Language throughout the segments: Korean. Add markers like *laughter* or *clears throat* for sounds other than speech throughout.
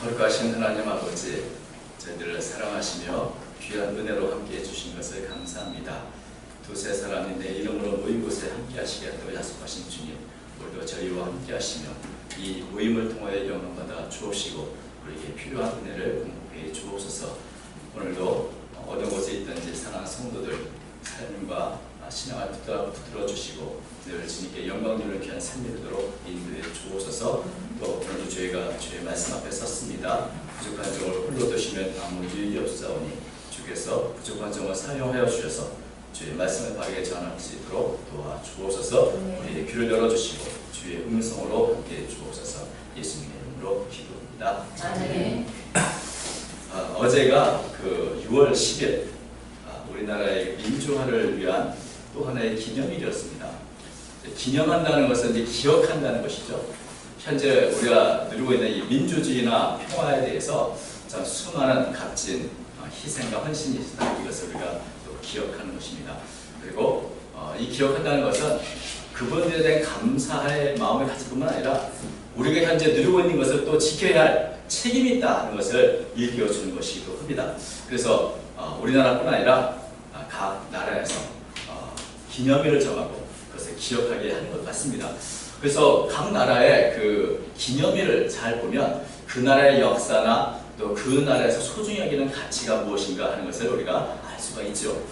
거룩하신 하나님 아버지, 저희들을 사랑하시며 귀한 은혜로 함께 해 주신 것을 감사합니다. 두세 사람이 내 이름으로 모인 곳에 함께 하시겠다고 약속하신 주님, 오늘도 저희와 함께 하시며 이 모임을 통하여 영광받아 주옵시고 우리에게 필요한 은혜를 공급해 주옵소서 오늘도 어느 곳에 있든지 사랑하는 성도들 삶과 신앙을 붙들어, 붙들어 주시고 늘 주님께 영광 누를 귀한 삶이 되도록 인도해 주옵소서. 또 오늘도 저희가 주의 말씀 앞에 섰습니다. 부족한 점을 홀로 두시면 아무 유익이 없사오니 주께서 부족한 점을 사용하여 주셔서 주의 말씀을 바르게 전할 수 있도록 도와 주옵소서. 우리의 귀를 열어주시고 주의 음성으로 함께 주옵소서. 예수님의 이름으로 기도합니다. 아멘. 아, 어제가 그 6월 10일 아, 우리나라의 민주화를 위한 또 하나의 기념일이었습니다. 기념한다는 것은 이제 기억한다는 것이죠. 현재 우리가 누리고 있는 이 민주주의나 평화에 대해서 참 수많은 값진 어, 희생과 헌신이 있다. 이것을 우리가 또 기억하는 것입니다. 그리고 어, 이 기억한다는 것은 그분들에 대한 감사의 마음을 가질 뿐만 아니라 우리가 현재 누리고 있는 것을 또 지켜야 할 책임이 있다는 것을 일깨워주는 것이기도 합니다. 그래서 어, 우리나라뿐 아니라 아, 각 나라에서 어, 기념일을 정하고 그것을 기억하게 하는 것 같습니다. 그래서 각 나라의 그 기념일을 잘 보면 그 나라의 역사나 또 그 나라에서 소중히 여기는 가치가 무엇인가 하는 것을 우리가 알 수가 있죠.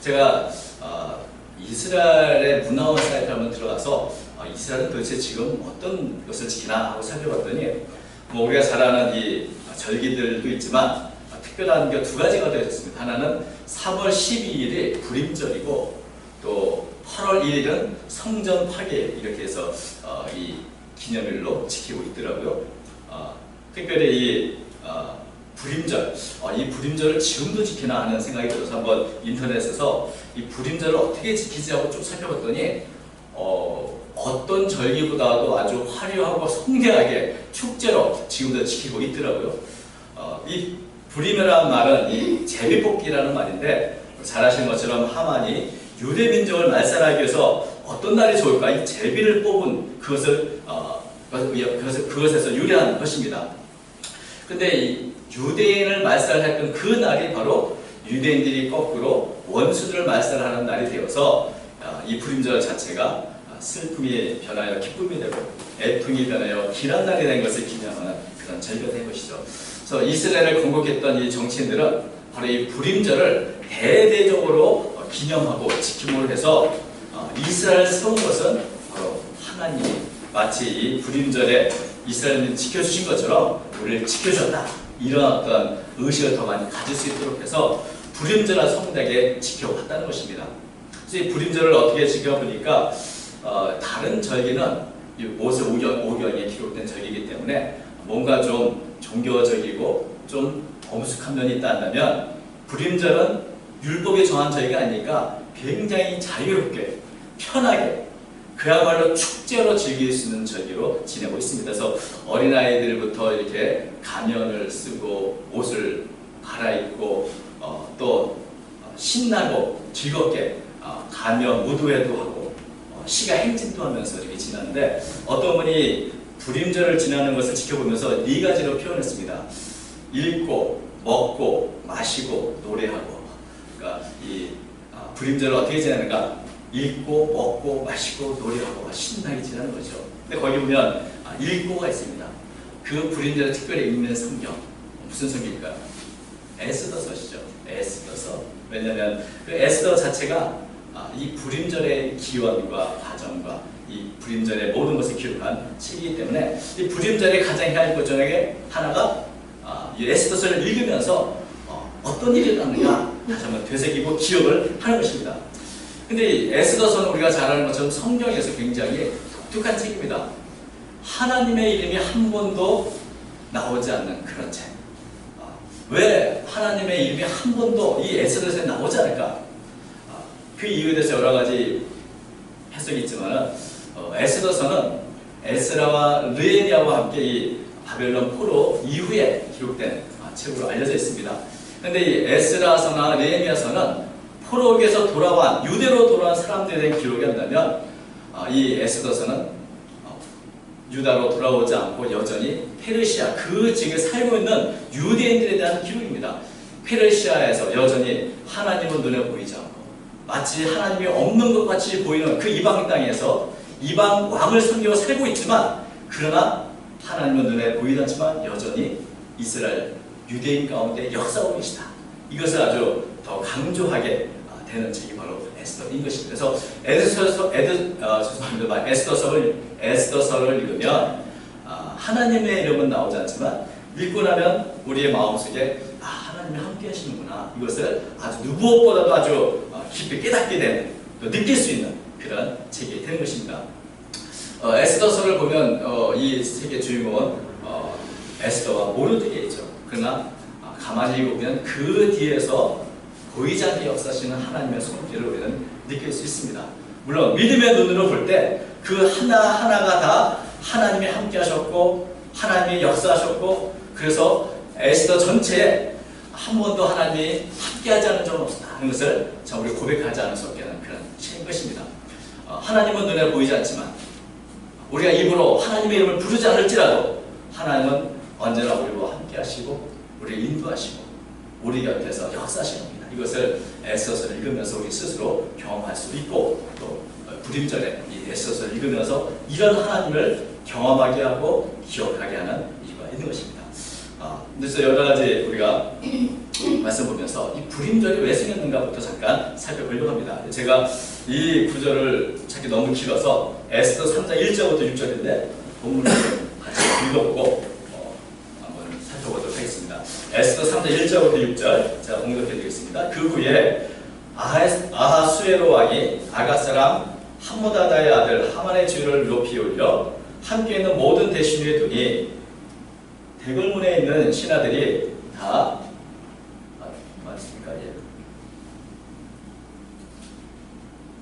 제가 어, 이스라엘의 문화원 사이트에 한번 들어가서 어, 이스라엘은 도대체 지금 어떤 것을 지키나 하고 살펴봤더니 뭐 우리가 잘 아는 이 절기들도 있지만 어, 특별한 게 두 가지가 되어 있습니다. 하나는 3월 12일이 불임절이고 또 8월 1일은 성전 파괴 이렇게 해서 어, 이 기념일로 지키고 있더라고요. 어, 특별히 이 어, 불임절, 어, 이 불임절을 지금도 지키나 하는 생각이 들어서 한번 인터넷에서 이 불임절을 어떻게 지키지 하고 쭉 살펴봤더니 어, 어떤 절기보다도 아주 화려하고 성대하게 축제로 지금도 지키고 있더라고요. 어, 이 불임이라는 말은 이 제비뽑기라는 말인데 잘 아시는 것처럼 하만이 유대 민족을 말살하기 위해서 어떤 날이 좋을까 이 제비를 뽑은 그것을 어, 그것을 그것에서 유래한 것입니다. 근데 이 유대인을 말살했던 그 날이 바로 유대인들이 거꾸로 원수들을 말살하는 날이 되어서 아, 이 불임절 자체가 아, 슬픔이 변하여 기쁨이 되고 애통이 변하여 길한 날이 된 것을 기념하는 그런 절기가 된 것이죠. 그래서 이스라엘을 건국했던 이 정치인들은 바로 이 불임절을 대대적으로 어, 기념하고 지킴으로 해서 어, 이스라엘을 세운 것은 바로 하나님이 마치 이 불임절에 이스라엘을 지켜주신 것처럼 우리를 지켜줬다. 이런 어떤 의식을 더 많이 가질 수 있도록 해서 불임절을 성대하게 지켜왔다는 것입니다. 이 불임절을 어떻게 지켜보니까 어, 다른 절기는 이 모세 오경, 오경에 기록된 절기이기 때문에 뭔가 좀 종교적이고 좀 엄숙한 면이 있다 한다면 불임절은 율법에 정한 절기가 아니니까 굉장히 자유롭게 편하게 그야말로 축제로 즐길 수 있는 절기로 지내고 있습니다. 그래서 어린아이들부터 이렇게 가면을 쓰고 옷을 갈아입고 어, 또 신나고 즐겁게 어, 가면 무도회도 하고 어, 시가 행진도 하면서 이렇게 지나는데 어떤 분이 불임절을 지나는 것을 지켜보면서 네 가지로 표현했습니다. 읽고 먹고 마시고 노래하고 이 아, 불임절을 어떻게 지내는가 읽고 먹고 마시고 노래하고 신나게 지내는 거죠. 근데 거기 보면 아, 읽고가 있습니다. 그 불임절에 특별히 읽는 성경 무슨 성경일까요? 에스더서시죠. 에스더서. 왜냐하면 그 에스더 자체가 아, 이 불임절의 기원과 과정과 이 불임절의 모든 것을 기록한 책이기 때문에 이 불임절의 가장 해야 할 것 중에 하나가 아, 이 에스더서를 읽으면서 어, 어떤 일이 일어났는가 다시 한번 되새기고 기억을 하는 것입니다. 근데 이 에스더서는 우리가 잘 아는 것처럼 성경에서 굉장히 독특한 책입니다. 하나님의 이름이 한 번도 나오지 않는 그런 책. 아, 왜 하나님의 이름이 한 번도 이 에스더서에 나오지 않을까? 아, 그 이유에 대해서 여러 가지 해석이 있지만 어, 에스더서는 에스라와 르에니아와 함께 이 바벨론 포로 이후에 기록된 아, 책으로 알려져 있습니다. 근데 이 에스라서나 르에니아서는 포로에서 돌아온 유대로 돌아온 사람들에 대한 기록이 한다면 아, 이 에스더서는 어, 유다로 돌아오지 않고 여전히 페르시아 그 지역에 살고 있는 유대인들에 대한 기록입니다. 페르시아에서 여전히 하나님은 눈에 보이지 않고 마치 하나님이 없는 것 같이 보이는 그 이방 땅에서 이방 왕을 섬기고 살고 있지만 그러나 하나님은 눈에 보이지 않지만 여전히 이스라엘 유대인 가운데 역사하고 계시다. 이것을 아주 더 강조하게 아, 되는 책이 바로 에스더인 것입니다. 그래서 에스더서 에드 아, 죄송합니다. 에스더서를 에스더서를 읽으면 아, 하나님의 이름은 나오지 않지만 읽고 나면 우리의 마음속에 아 하나님이 함께 하시는구나 이것을 아주 누구보다도 아주 어, 깊이 깨닫게 되는 또 느낄 수 있는 그런 책이 되는 것입니다. 어, 에스더서를 보면 어, 이 책의 주인공은 어, 에스더와 모르드게이죠. 그러나 아, 가만히 보면 그 뒤에서 보이지 않게 역사하시는 하나님의 손길을 우리는 느낄 수 있습니다. 물론 믿음의 눈으로 볼 때 그 하나하나가 다 하나님이 함께 하셨고 하나님이 역사하셨고 그래서 에스더 전체에 한 번도 하나님이 함께하지 않은 적은 없다 하는 것을 참 우리 고백하지 않을 수 없게 하는 그런 책인 것입니다. 어, 하나님은 눈에 보이지 않지만 우리가 입으로 하나님의 이름을 부르지 않을지라도 하나님은 언제나 우리와 함께 하시고 우리를 인도하시고 우리 곁에서 역사하시는 겁니다. 이것을 에스더서를 읽으면서 우리 스스로 경험할 수 있고 또 부림절에 이 에스더서를 읽으면서 이런 하나님을 경험하게 하고 기억하게 하는 이유가 있는 것입니다. 아, 그래서 여러 가지 우리가 *clears throat* 말씀 보면서 이 부림절이 왜 생겼는가부터 잠깐 살펴보려고 합니다. 제가 이 구절을 찾기 너무 길어서 에스더 3장 1절부터 6절인데 본문을 좀 같이 읽어보고 1절부터 6절 제가 공격해 드리겠습니다. 그 후에 아하수에로 왕이 아가사람 함모다다의 아들 하만의 주를 높이 올려 함께 있는 모든 대신위에 두니 대궐문에 있는 신하들이 다 맞습니까? 예.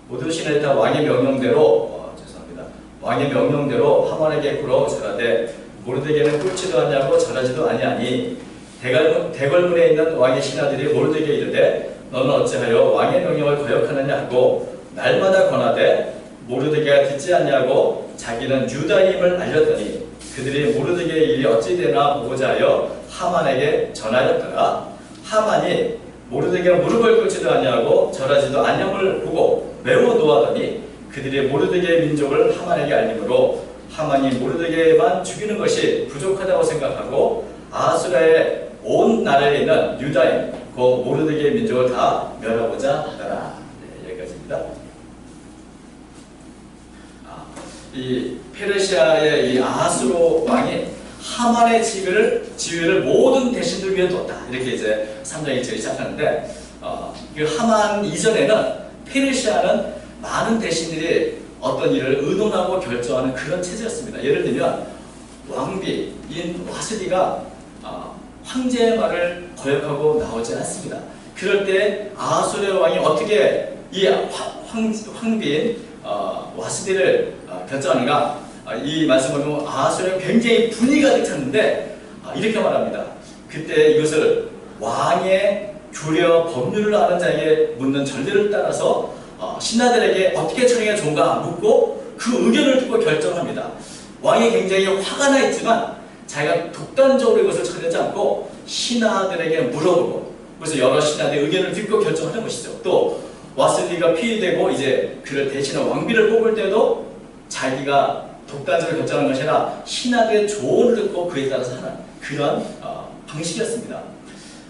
모든 신하들이 다 왕의 명령대로 어, 죄송합니다. 왕의 명령대로 하만에게 굴어 절하되 모르드에게는 꿀지도 않냐고 절하지도 아니하니 대궐문, 대궐문에 있는 왕의 신하들이 모르드게 이르되 너는 어찌하여 왕의 명령을 거역하느냐 하고 날마다 권하되 모르드게가 듣지 않냐고 자기는 유다임을 알렸더니 그들이 모르드게의 일이 어찌 되나 보고자 하여 하만에게 전하였더라. 하만이 모르드게가 무릎을 꿇지도 않냐고 절하지도 않냐을 보고 매우 노하더니 그들이 모르드게의 민족을 하만에게 알림으로 하만이 모르드게만 죽이는 것이 부족하다고 생각하고 아수라의 온 나라에 있는 유다인 그 모르드게의 민족을 다 멸하고자 하더라 네, 여기까지입니다. 아, 이 페르시아의 이 아하스로 왕이 하만의 지위를 지위를 모든 대신들 위에 뒀다 이렇게 이제 3장 1절이 시작하는데 어, 그 하만 이전에는 페르시아는 많은 대신들이 어떤 일을 의논하고 결정하는 그런 체제였습니다. 예를 들면 왕비인 와스디가 어, 황제의 말을 거역하고 나오지 않습니다. 그럴 때 아하수르 왕이 어떻게 이 황, 황, 황비인 어, 와스디를 어, 결정하는가? 아, 이 말씀을 보면 아하수르는 굉장히 분이 가득 찼는데 아, 이렇게 말합니다. 그때 이것을 왕의 규례와 법률을 아는 자에게 묻는 전례를 따라서 어, 신하들에게 어떻게 처리가 좋은가 묻고 그 의견을 듣고 결정합니다. 왕이 굉장히 화가 나 있지만 자기가 독단적으로 이것을 처리하지 않고 신하들에게 물어보고 그래서 여러 신하들의 의견을 듣고 결정하는 것이죠. 또 와슬리가 피의되고 이제 그를 대신한 왕비를 뽑을 때도 자기가 독단적으로 결정하는 것이 아니라 신하들의 조언을 듣고 그에 따라서 하는 그런 어, 방식이었습니다.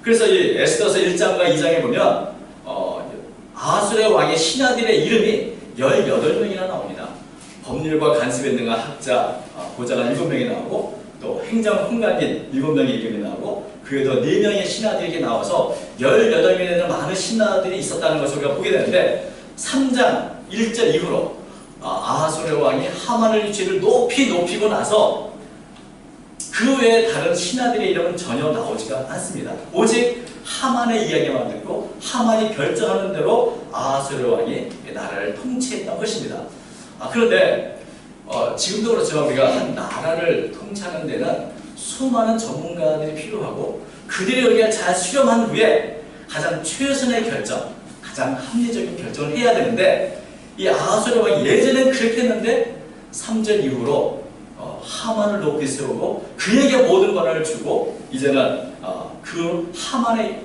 그래서 이 에스더서 1장과 2장에 보면 어, 아하술의 왕의 신하들의 이름이 18명이나 나옵니다. 법률과 간섭에 능한 학자, 어, 보좌관 7명이 나오고 또 행정 훈관인 7명의 이름이 나오고 그에도 4명의 신하들이 나와서 18명이 되는 많은 신하들이 있었다는 것을 우리가 보게 되는데 3장 1절 이후로 아하솔의 왕이 하만의 위치를 높이 높이고 나서 그 외에 다른 신하들의 이름은 전혀 나오지가 않습니다. 오직 하만의 이야기만 듣고 하만이 결정하는 대로 아하솔의 왕이 나라를 통치했던 것입니다. 아, 그런데 어, 지금도 그렇지만 우리가 한 나라를 통치하는 데는 수많은 전문가들이 필요하고 그들의 의견을 잘 수렴한 후에 가장 최선의 결정, 가장 합리적인 결정을 해야 되는데 이 아하솔의 왕이 예전엔 그렇게 했는데 3절 이후로 어, 하만을 높이 세우고 그에게 모든 권한을 주고 이제는 어, 그 하만의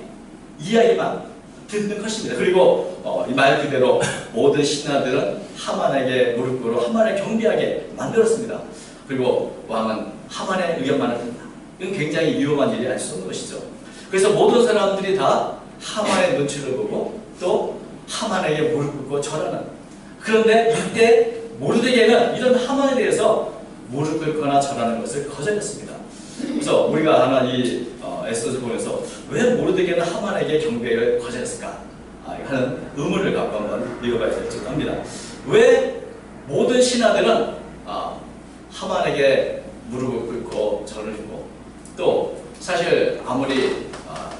이야기만 듣는 것입니다. 그리고 어, 이 말 그대로 모든 신하들은 하만에게 무릎 꿇어 하만을 경비하게 만들었습니다. 그리고 왕은 하만의 의견만을 듣는다. 이건 굉장히 위험한 일이 아닐 수 없는 것이죠. 그래서 모든 사람들이 다 하만의 눈치를 보고 또 하만에게 무릎 꿇고 절하는 그런데 이때 모르드게는 이런 하만에 대해서 무릎 꿇거나 절하는 것을 거절했습니다. 그래서 우리가 하나 이 어, 에스더서 보면서 왜 모르드게는 하만에게 경배를 거절했을까 아, 하는 의문을 갖고 한번 읽어봐야 될지 합니다. 왜 모든 신하들은 아, 하만에게 무릎을 꿇고 절을 했고 또 사실 아무리 아,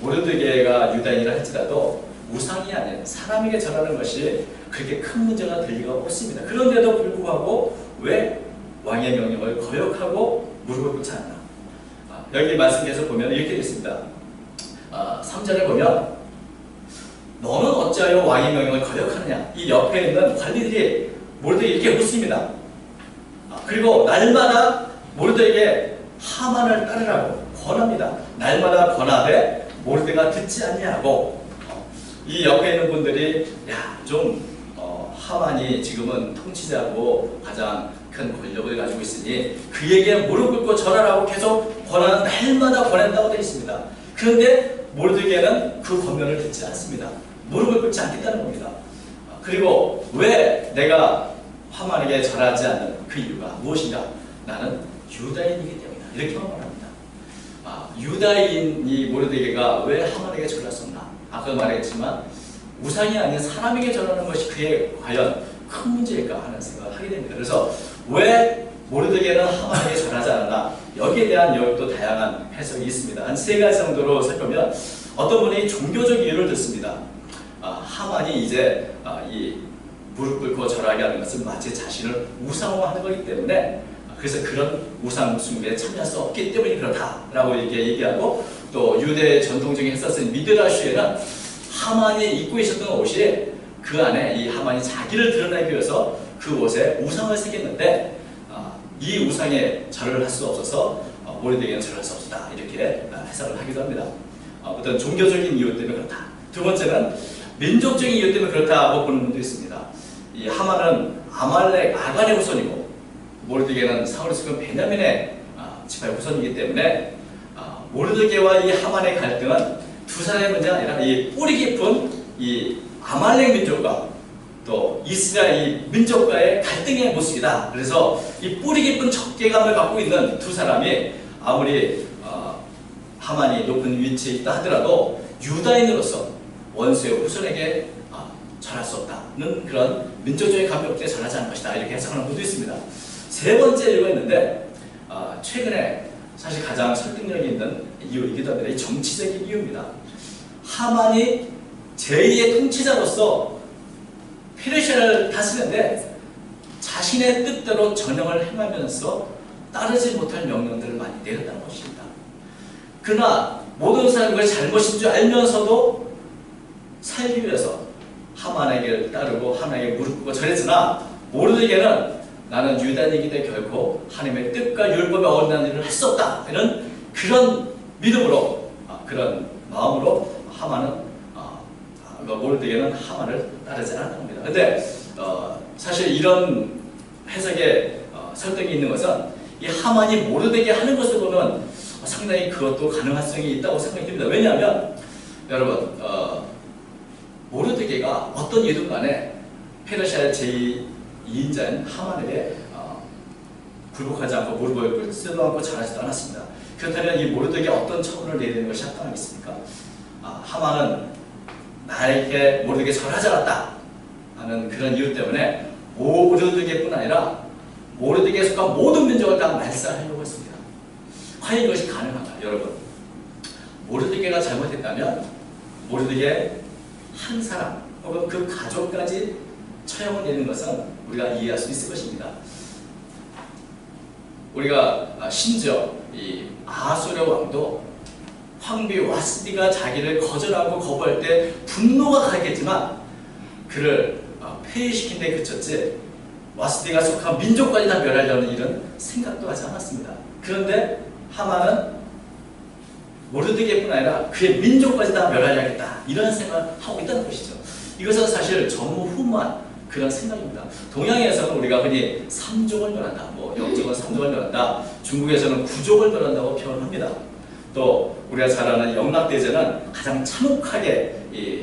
모르드게가 유다인이라 할지라도 우상이 아닌 사람에게 절하는 것이 그렇게 큰 문제가 될 리가 없습니다. 그런데도 불구하고 왜 왕의 명령을 거역하고 무릎을 꿇지 않나? 아, 여기 말씀에서 보면 이렇게 있습니다. 아, 3절에 보면 너는 어찌하여 왕의 명령을 거역하느냐? 이 옆에 있는 관리들이 모르드에게 묻습니다. 아, 그리고 날마다 모르드에게 하만을 따르라고 권합니다. 날마다 권하되 모르드가 듣지 않냐고 어, 이 옆에 있는 분들이 야좀 어, 하만이 지금은 통치자고 가장 큰 권력을 가지고 있으니 그에게 무릎 꿇고 절하라고 계속 권하는 날마다 권한다고 되어 있습니다. 그런데 모르드게는 그 권면을 듣지 않습니다. 무릎을 꿇지 않겠다는 겁니다. 아, 그리고 왜 내가 하만에게 절하지 않는 그 이유가 무엇인가? 나는 유다인이기 때문이다. 이렇게만 말합니다. 아, 유다인이 모르드게가 왜 하만에게 절했었나? 아까 말했지만 우상이 아닌 사람에게 절하는 것이 그의 과연 큰 문제일까 하는 생각을 하게 됩니다. 그래서 왜 모르드게는 하만에게 절하지 않았나? 여기에 대한 여기도 다양한 해석이 있습니다. 한 세 가지 정도로 살펴보면 어떤 분이 종교적 이유를 듣습니다. 아, 하만이 이제 아, 이 무릎 꿇고 절하게 하는 것은 마치 자신을 우상화하는 것이기 때문에 아, 그래서 그런 우상 숭배에 참여할 수 없기 때문에 그렇다라고 이렇게 얘기하고 또 유대 전통적인 했었은 미드라슈에는 하만이 입고 있었던 옷이 그 안에 이 하만이 자기를 드러내기 위해서 그 옷에 우상을 새겼는데 아, 이 우상에 절을 할 수 없어서 어, 모래되게는 절을 할수 없다 이렇게 아, 해석을 하기도 합니다. 어, 어떤 종교적인 이유 때문에 그렇다. 두 번째는 민족적인 이유 때문에 그렇다고 보는 분도 있습니다. 이 하만은 아말렉 아간의 후손이고 모르드게는 사울의 수건 베냐민의 아, 지파의 후손이기 때문에 아, 모르드게와 이 하만의 갈등은 두 사람의 문제가 아니라 이 뿌리 깊은 이 아말렉 민족과 또 이스라엘 민족과의 갈등의 모습이다. 그래서 이 뿌리 깊은 적개감을 갖고 있는 두 사람이 아무리 어, 하만이 높은 위치에 있다 하더라도 유다인으로서 원수의 후손에게 어, 절할 수 없다는 그런 민족적인 감정 때문에 절하지 않을 것이다. 이렇게 해석하는 분도 있습니다. 세 번째 이유가 있는데 어, 최근에 사실 가장 설득력이 있는 이유이기도 합니다. 이 정치적인 이유입니다. 하만이 제2의 통치자로서 페르시아를 다스리는데 자신의 뜻대로 전형을 행하면서 따르지 못할 명령들을 많이 내렸다는 것입니다. 그러나 모든 사람이 잘못인 줄 알면서도 살기 위해서 하만에게 따르고 하나에게 무릎 꿇고 절했으나 모르드게는 나는 유다인이기 때문에 결코 하나님의 뜻과 율법에 어긋나는 일을 할 수 없다. 이런 그런 믿음으로 아, 그런 마음으로 하만은 어, 모르드게는 하만을 따르지 않았던 겁니다. 근데 어, 사실 이런 해석에 어, 설득이 있는 것은 이 하만이 모르드게 하는 것을 보면 상당히 그것도 가능성이 있다고 생각이 듭니다. 왜냐하면 여러분 어, 모르드게가 어떤 이든 간에 페르시아의 제2인자인 하만에게 어, 굴복하지 않고 무릎을 않고 잘하지도 않았습니다. 그렇다면 이 모르드게 어떤 처분을 내리는 것이 합당하겠습니까? 아, 하만은 나에게 모르게 절하지 않았다 하는 그런 이유 때문에 모르드게뿐 아니라 모르드게에 속한 모든 민족을 다 말살하려고 했습니다. 과연 이것이 가능한가 여러분? 모르드게가 잘못했다면 모르드게 한 사람 혹은 그 가족까지 처형을 내는 것은 우리가 이해할 수 있을 것입니다. 우리가 아, 심지어 이 아수르 왕도 황비 와스디가 자기를 거절하고 거부할 때 분노가 가겠지만 그를 어, 폐위시킨 데 그쳤지 와스디가 속한 민족까지 다 멸하려는 일은 생각도 하지 않았습니다. 그런데 하만은 모르드게뿐 아니라 그의 민족까지 다 멸하려겠다 이런 생각을 하고 있다는 것이죠. 이것은 사실 전무후무한 그런 생각입니다. 동양에서는 우리가 흔히 삼족을 멸한다, 뭐 영적은 삼족을 멸한다, 중국에서는 구족을 멸한다고 표현합니다. 또 우리가 잘 아는 영락대제는 가장 참혹하게 이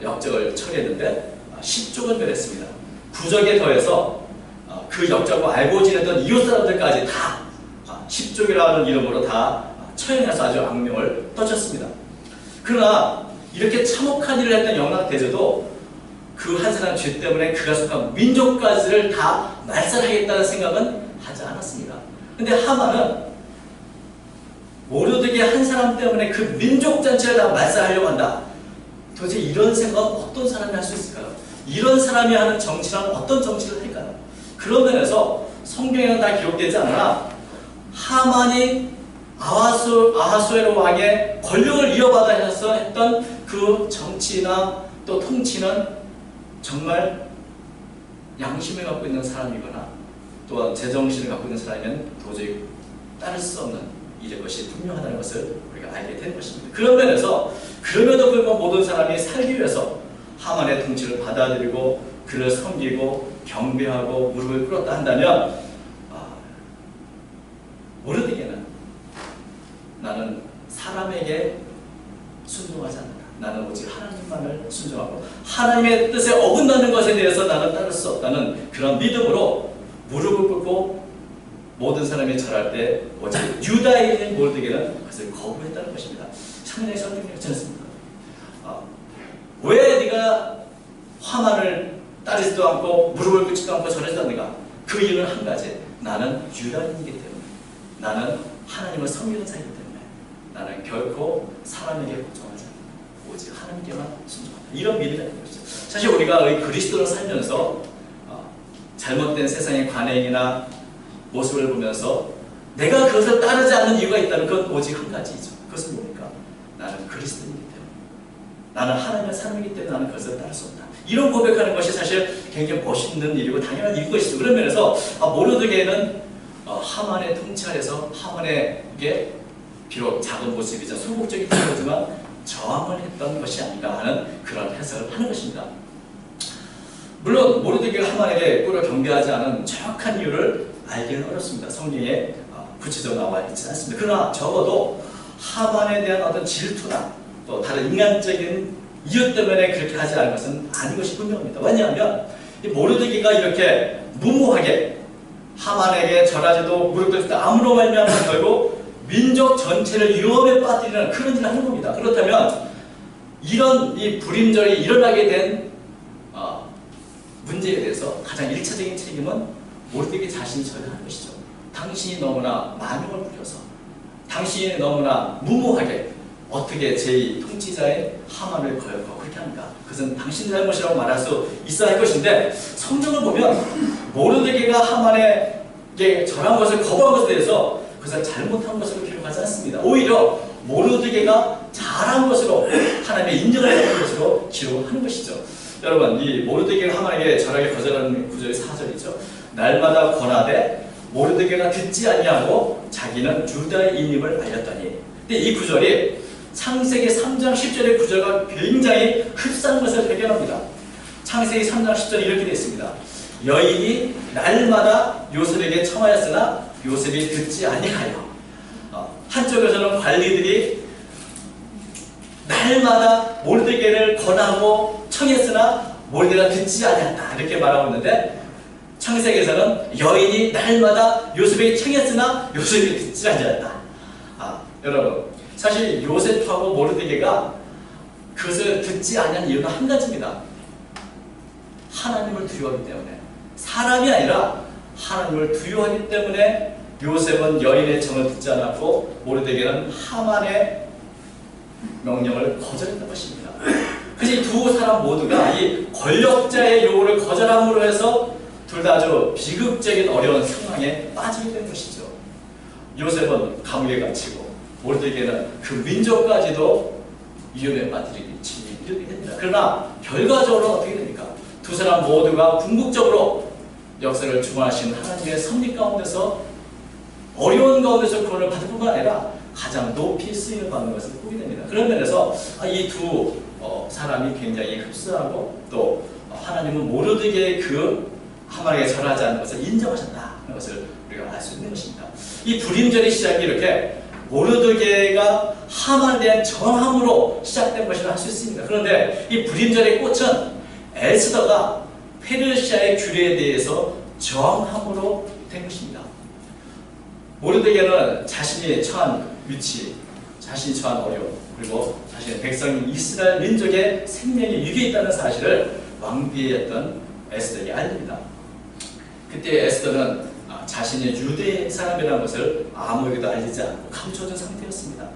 역적을 처리했는데 십족을 멸했습니다. 구적에 더해서 어, 그 역적을 알고 지내던 이웃 사람들까지 다 아, 십족이라는 이름으로 다 처형해서 아주 악명을 떨쳤습니다. 그러나 이렇게 참혹한 일을 했던 영락 대제도 그 한 사람 죄 때문에 그가 속한 민족까지를 다 말살하겠다는 생각은 하지 않았습니다. 근데 하만은 모르드게 한 사람 때문에 그 민족 전체를 다 말살하려고 한다. 도대체 이런 생각 어떤 사람이 할 수 있을까요? 이런 사람이 하는 정치란 어떤 정치를 할까요? 그런 면에서 성경에는 다 기록되지 않으나 하만이 아하수, 아하수에로 왕의 권력을 이어받아서 했던 그 정치나 또 통치는 정말 양심을 갖고 있는 사람이거나 또한 제정신을 갖고 있는 사람이면 도저히 따를 수 없는 일의 것이 분명하다는 것을 우리가 알게 되는 것입니다. 그런 면에서 그럼에도 불구하고 모든 사람이 살기 위해서 하만의 통치를 받아들이고 그를 섬기고 경배하고 무릎을 꿇었다 한다면 아, 모르드게는 나는 사람에게 순종하지 않는다. 나는 오직 하나님만을 순종하고 하나님의 뜻에 어긋나는 것에 대해서 나는 따를 수 없다는 그런 믿음으로 무릎을 꿇고 모든 사람이 절할 때 오직 유다인인 모르드게는 그것을 거부했다는 것입니다. 상당히 설득력이 괜찮습니다. 아, 왜 네가 화만을 따르지도 않고 무릎을 꿇지도 않고 않는가? 그 이유는 한 가지. 나는 유다인이기 때문에. 나는 하나님을 섬기는 자이기 때문에. 나는 결코 사람에게 복종하지 않는다. 오직 하나님께만 순종한다. 이런 믿음이 있는 것이죠. 사실 우리가 이 그리스도를 살면서 어, 잘못된 세상의 관행이나 모습을 보면서 내가 그것을 따르지 않는 이유가 있다면 그건 오직 한 가지죠. 그것은 뭡니까? 나는 그리스도이기 때문에. 나는 하나님의 사람이기 때문에 나는 그것을 따를 수 없다. 이런 고백하는 것이 사실 굉장히 멋있는 일이고 당연한 일인 것이죠. 그런 면에서 아, 모르드게는 어, 하만의 통치 아래서 하만에게 비록 작은 모습이자 소극적인 모습이지만 저항을 했던 것이 아닌가 하는 그런 해석을 하는 것입니다. 물론 모르드게가 하만에게 꿇어 경배하지 않은 정확한 이유를 알기는 어렵습니다. 성경에 어, 구체적으로 나와 있지 않습니다. 그러나 적어도 하만에 대한 어떤 질투나 또 다른 인간적인 이유 때문에 그렇게 하지 않은 것은 아닌 것이 분명합니다. 왜냐하면 이 모르드기가 이렇게 무모하게 하만에게 절하지도 무릎 꿇을 아무로 말미암아 결국 민족 전체를 위험에 빠뜨리는 그런 일을 하는 겁니다. 그렇다면 이런 이 불임절이 일어나게 된 어, 문제에 대해서 가장 일차적인 책임은 모르드기 자신이 져야 하는 것이죠. 당신이 너무나 만용을 부려서 당신이 너무나 무모하게 어떻게 제 통치자의 하만을 거역하고 그렇게 합니까? 그것은 당신 잘못이라고 말할 수 있어야 할 것인데 성경을 보면 모르드게가 하만에게 절한 것을 거부한 것에 대해서 그것을 잘못한 것으로 기록하지 않습니다. 오히려 모르드게가 잘한 것으로 하나님의 인정을 받은 것으로 기록하는 것이죠. 여러분 이 모르드게가 하만에게 절하게 거절하는 구절이 4절이죠. 날마다 권하되 모르드게가 듣지 아니하고 자기는 유다인임을 알렸더니 근데 이 구절이 창세기 3장 10절의 구절과 굉장히 흡사한 것을 발견합니다. 창세기 3장 10절이 이렇게 되어 있습니다. 여인이 날마다 요셉에게 청하였으나 요셉이 듣지 아니하여 어, 한쪽에서는 관리들이 날마다 몰드게를 권하고 청했으나 몰드가 듣지 아니했다 이렇게 말하고 있는데 창세기에서는 여인이 날마다 요셉에게 청했으나 요셉이 듣지 아니했다. 아 여러분 사실 요셉하고 모르드게가 그것을 듣지 않은 이유는 한 가지입니다. 하나님을 두려워하기 때문에 사람이 아니라 하나님을 두려워하기 때문에 요셉은 여인의 정을 듣지 않았고 모르드게는 하만의 명령을 거절했던 것입니다. 그래서 이 두 사람 모두가 이 권력자의 요구를 거절함으로 해서 둘 다 아주 비극적인 어려운 상황에 빠지게 된 것이죠. 요셉은 감옥에 갇히고 모르드게는 그 민족까지도 위험에 빠뜨리기 이르게 됩니다. 그러나 결과적으로 어떻게 됩니까? 두 사람 모두가 궁극적으로 역사를 주관하시는 하나님의 섭리 가운데서 어려운 가운데서 구원을 받을 뿐만 아니라 가장 높이 쓰임을 받는 것을 보게 됩니다. 그런 면에서 아, 이두 어, 사람이 굉장히 흡사하고 또 하나님은 모르드게의 그 하만에게 절하지 않는 것을 인정하셨다는 것을 우리가 알 수 있는 것입니다. 이 불임절의 시작이 이렇게 모르드게가 하만에 대한 정함으로 시작된 것이라 할 수 있습니다. 그런데 이 불임절의 꽃은 에스더가 페르시아의 규례에 대해서 정함으로 된 것입니다. 모르드게는 자신이 처한 위치, 자신이 처한 어려움, 그리고 자신의 백성인 이스라엘 민족의 생명이 위기에 있다는 사실을 왕비였던 에스더에게 알립니다. 그때 에스더는 아, 자신이 유대 사람이라는 것을 아무에게도 알리지 않고 감춰둔 상태였습니다.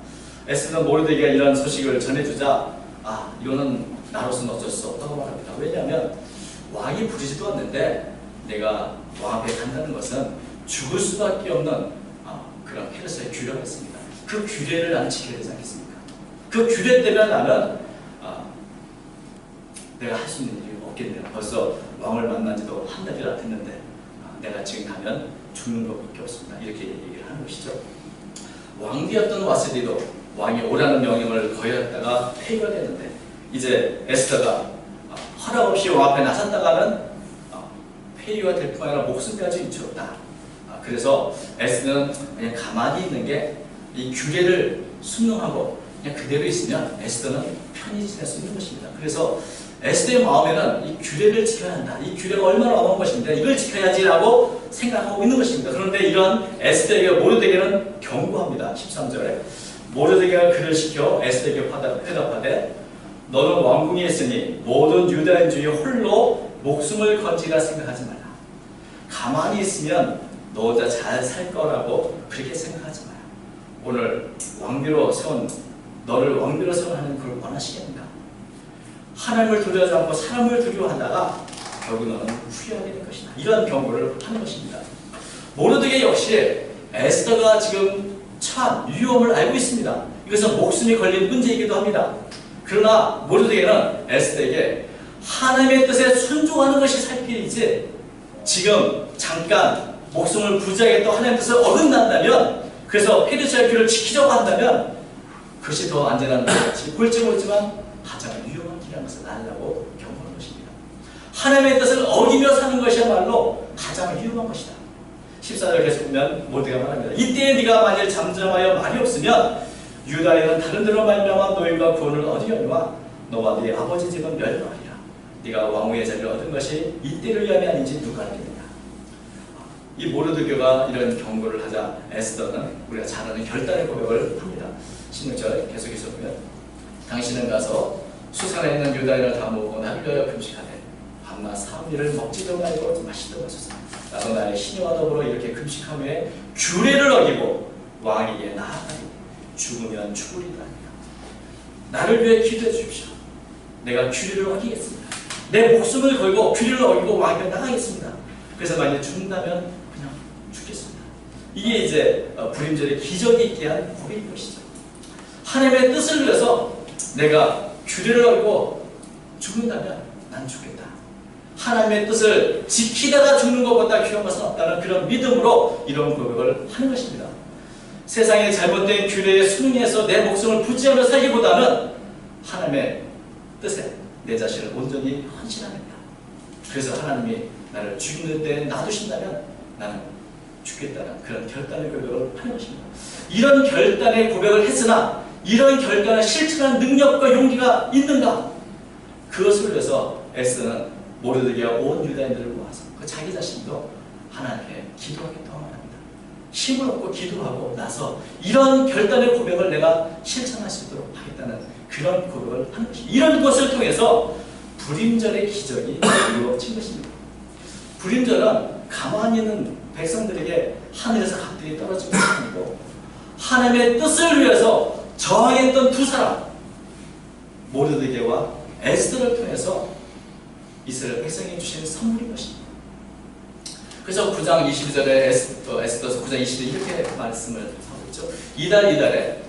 에스더는 모르드게가 이런 소식을 전해주자 아 이거는 나로서는 어쩔 수 없다고 말합니다. 왜냐하면 왕이 부르지도 않는데 내가 왕 앞에 간다는 것은 죽을 수밖에 없는 아, 그런 페르시아의 규례가 있습니다. 그 규례를 나는 지켜야 되지 않겠습니까? 그 규례 때문에 나는 아, 내가 할 수 있는 일이 없겠네요. 벌써 왕을 만난 지도 한 달이나 됐는데 아, 내가 지금 가면 죽는 것밖에 없습니다. 이렇게 얘기를 하는 것이죠. 왕비였던 와스디도 왕이 오라는 명령을 거역했다가 폐위가 됐는데 이제 에스더가 아, 허락 없이 왕 앞에 나섰다가는 아, 폐위가 될 뿐 아니라 목숨까지 잃었다. 아, 그래서 에스더는 그냥 가만히 있는 게 이 규례를 순응하고 그냥 그대로 있으면 에스더는 편히 지낼 수 있는 것입니다. 그래서 에스더의 마음에는 이 규례를 지켜야 한다. 이 규례가 얼마나 어마어마한 것인데 이걸 지켜야지라고 생각하고 있는 것입니다. 그런데 이런 에스더에게 모르드게는 경고합니다. 13절에 모르드게가 그를 시켜 에스더에게 회답하되 너는 왕궁에 있으니 모든 유다인 중에 홀로 목숨을 건지라 생각하지 말라. 가만히 있으면 너 혼자 잘 살 거라고 그렇게 생각하지 마라. 오늘 왕비로 세운 너를 왕비로 세운 하나님 그걸 원하시겠는가? 하나님을 두려워하지 않고 사람을 두려워하다가 결국 너는 후회하게 될 것이다. 이런 경고를 하는 것입니다. 모르드게 역시 에스더가 지금 처한 위험을 알고 있습니다. 이것은 목숨이 걸린 문제이기도 합니다. 그러나 모르드게는 에스더에게 하나님의 뜻에 순종하는 것이 살 길이지 지금 잠깐 목숨을 부지하겠다 하나님의 뜻을 어긋난다면 그래서 페르시아 교를 지키려고 한다면 그것이 더 안전한 것같이 볼지 모르지만 가장 위험한 길이라는 것을 알라고 경고하는 것입니다. 하나님의 뜻을 어기며 사는 것이야말로 가장 위험한 것이다. 14절 계속 보면 모두가 말합니다. 이때 네가 만일 잠잠하여 말이 없으면 유다에는 다른 데로 말미암아 너희가 구원을 얻으려니와 너와 네 아버지 집은 멸망하리라. 네가 왕후의 자리를 얻은 것이 이때를 위함이 아닌지 누가 알겠느냐. 이 모르드교가 이런 경고를 하자 에스더는 우리가 잘 아는 결단의 고백을 합니다. 16절 계속해서 보면 당신은 가서 수산에 있는 유다인을 다 모으고 나를 위하여 금식하되 밤낮 사흘을 먹지도 말고 마시도 마소서. 나도 나의 신이와 더불어 이렇게 금식함에 규례를 어기고 왕에게 나아가리. 죽으면 죽으리라 나를 위해 기도해 주십시오. 내가 규례를 어기겠습니다. 내 목숨을 걸고 규례를 어기고 왕에게 나가겠습니다. 그래서 만약 죽는다면 그냥 죽겠습니다. 이게 이제 어, 불임절의 기적이 있게 한 고백인 것이죠 하나님의 뜻을 위해서 내가 규례를 어기고 죽는다면 난 죽겠다. 하나님의 뜻을 지키다가 죽는 것보다 귀한 것은 없다는 그런 믿음으로 이런 고백을 하는 것입니다. 세상의 잘못된 규례에 순응해서 내 목숨을 부지하며 살기보다는 하나님의 뜻에 내 자신을 온전히 헌신하겠다. 그래서 하나님이 나를 죽이는 데 놔두신다면 나는 죽겠다는 그런 결단의 고백을 하는 것입니다. 이런 결단의 고백을 했으나 이런 결단을 실천한 능력과 용기가 있는가? 그것을 위해서 에스는 모르드게와 온 유다인들을 모아서 그 자기 자신도 하나님께 기도하겠다고 말합니다. 힘을 얻고 기도하고 나서 이런 결단의 고백을 내가 실천할 수 있도록 하겠다는 그런 고백을 하는 것입니다. 이런 것을 통해서 불임절의 기적이 이루어진 것입니다. 불임절은 가만히 있는 백성들에게 하늘에서 갑자기 떨어진 것이 아니고 하나님의 뜻을 위해서 저항했던 두 사람 모르드게와 에스더를 통해서 이스라엘 백성이 주신 선물인 것입니다. 그래서 9장 22절에 에스더, 에스더서 9장 22절 이렇게 말씀을 하고 있죠. 이달 이달에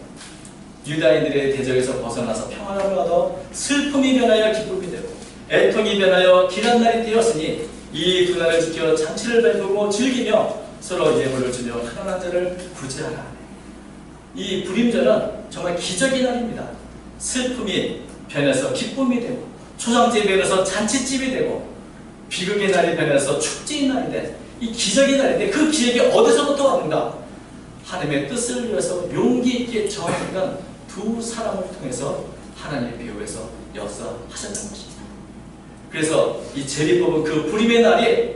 유다인들의 대적에서 벗어나서 평안을 얻어 슬픔이 변하여 기쁨이 되고 애통이 변하여 길한 날이 되었으니 이 분할을 지켜 잔치를 베푸고 즐기며 서로 예물을 주며 하나님 자를 구제하라. 이 불임절은 정말 기적의 날입니다. 슬픔이 변해서 기쁨이 되고 초상집이 변해서 잔치집이 되고 비극의 날이 변해서 축제의 날이 돼. 이 기적의 날인데 그 기적이 어디서부터 왔는가? 하나님의 뜻을 위해서 용기 있게 정했던 두 사람을 통해서 하나님의 배후에서 역사하셨던 것입니다. 그래서 이 제비법은 그 불임의 날이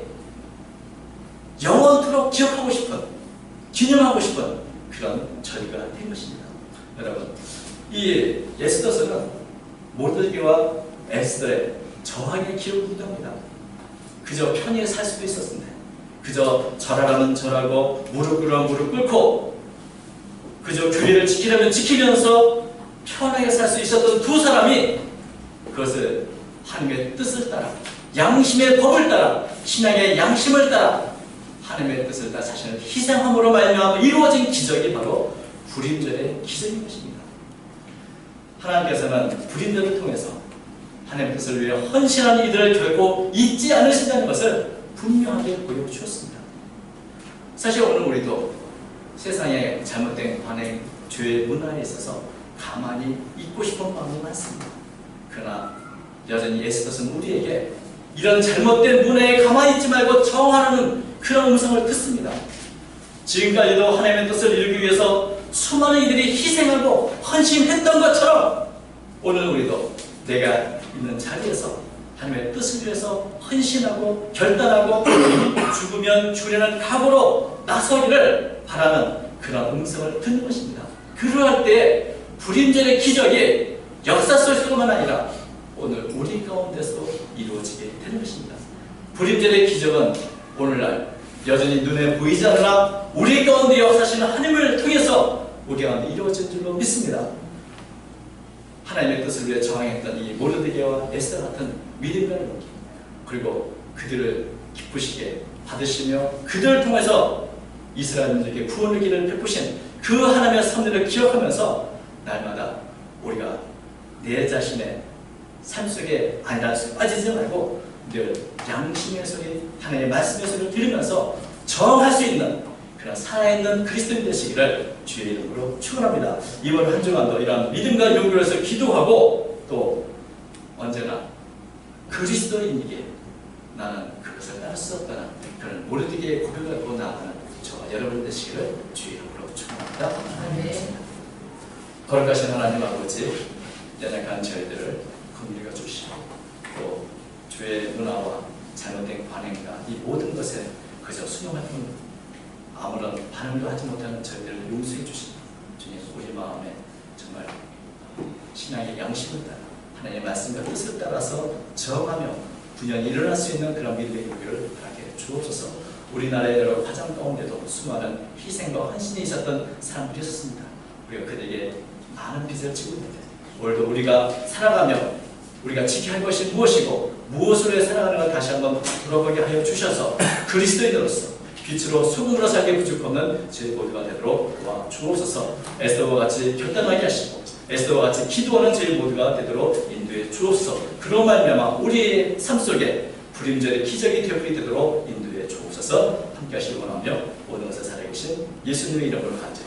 영원토록 기억하고 싶은, 기념하고 싶은 그런 절기가 된 것입니다. 여러분, 이 에스더서는 모르드게와 에스더의 저항의 기록을 합니다. 그저 편히 살 수도 있었는데 그저 절하라면 절하고 무릎 꿇으면 무릎 꿇고 그저 교리를 지키려면 지키면서 편하게 살 수 있었던 두 사람이 그것을 하나님의 뜻을 따라 양심의 법을 따라 신앙의 양심을 따라 하나님의 뜻을 따라 자신을 희생함으로 말미암아 이루어진 기적이 바로 불임절의 기적인 것입니다. 하나님께서는 불임절을 통해서 하나님의 뜻을 위해 헌신하는 이들을 결코 잊지 않으신다는 것을 분명하게 보여주었습니다. 사실 오늘 우리도 세상의 잘못된 관행, 죄의 문화에 있어서 가만히 있고 싶은 마음이 많습니다. 그러나 여전히 예수께서는 우리에게 이런 잘못된 문화에 가만히 있지 말고 정하는 그런 음성을 듣습니다. 지금까지도 하나님의 뜻을 이루기 위해서 수많은 이들이 희생하고 헌신했던 것처럼 오늘 우리도 내가 있는 자리에서 하나님의 뜻을 위해서 헌신하고 결단하고 *clears throat* 죽으면 주려는 각오로 나서기를 바라는 그런 음성을 듣는 것입니다. 그러할 때 불임절의 기적이 역사 속에서만 아니라 오늘 우리 가운데서도 이루어지게 되는 것입니다. 불임절의 기적은 오늘날 여전히 눈에 보이지 않으나 우리 가운데 역사하시는 하나님을 통해서 우리 가운데 이루어진 줄로 믿습니다. 하나님의 뜻을 위해 저항했던 이 모르드게와 에스더 같은 믿음과 용기 그리고 그들을 기쁘시게 받으시며 그들을 통해서 이스라엘 민족에게 구원의 길을 베푸신 그 하나님의 섭리를 기억하면서 날마다 우리가 내 자신의 삶 속에 아니라 빠지지 말고 늘 양심의 소리, 하나님의 말씀의 소리를 들으면서 저항할 수 있는 그런 살아있는 그리스도인 되시기를 주의 이름으로 축원합니다. 이번 한 주간도 이런 믿음과 용기를 해서 기도하고 또 언제나 그리스도인에게 나는 그것을 따를 수 없다는 그런 모르드게 고백을 하고 나아가는 저와 여러분 되시기를 주의 이름으로 축원합니다. 거룩하신 하나님 아버지 연약한 저희들을 긍휼히 주시고 또 주의 문화와 잘못된 관행과 이 모든 것에 그저 순응하는 아무런 반응도 하지 못하는 저희들을 용서해 주시고 주님 우리 마음에 정말 신앙의 양심을 따라 하나님의 말씀과 뜻을 따라서 저어가며 분연히 일어날 수 있는 그런 믿음의 용기를 하게 주옵소서. 우리나라의 여러 화장 가운데도 수많은 희생과 헌신이 있었던 사람들이 있었습니다. 우리가 그들에게 많은 빚을 지고 있는데 오늘도 우리가 살아가며 우리가 지켜야 할 것이 무엇이고 무엇으로 살아가는 걸 다시 한번 돌아보게 하여 주셔서 그리스도인으로서 빛으로 소금으로 살게 부족 없는 저희 모두가 되도록 도와 주옵소서. 에스더와 같이 결단하게 하시고 에스더와 같이 기도하는 저희 모두가 되도록 인도해 주옵소서. 그런 말미암아 우리의 삶 속에 불임절의 기적이 되어버리 되도록 인도해 주옵소서. 함께 하시기 원하며 모든 것을 살아계신 예수님의 이름으로 간절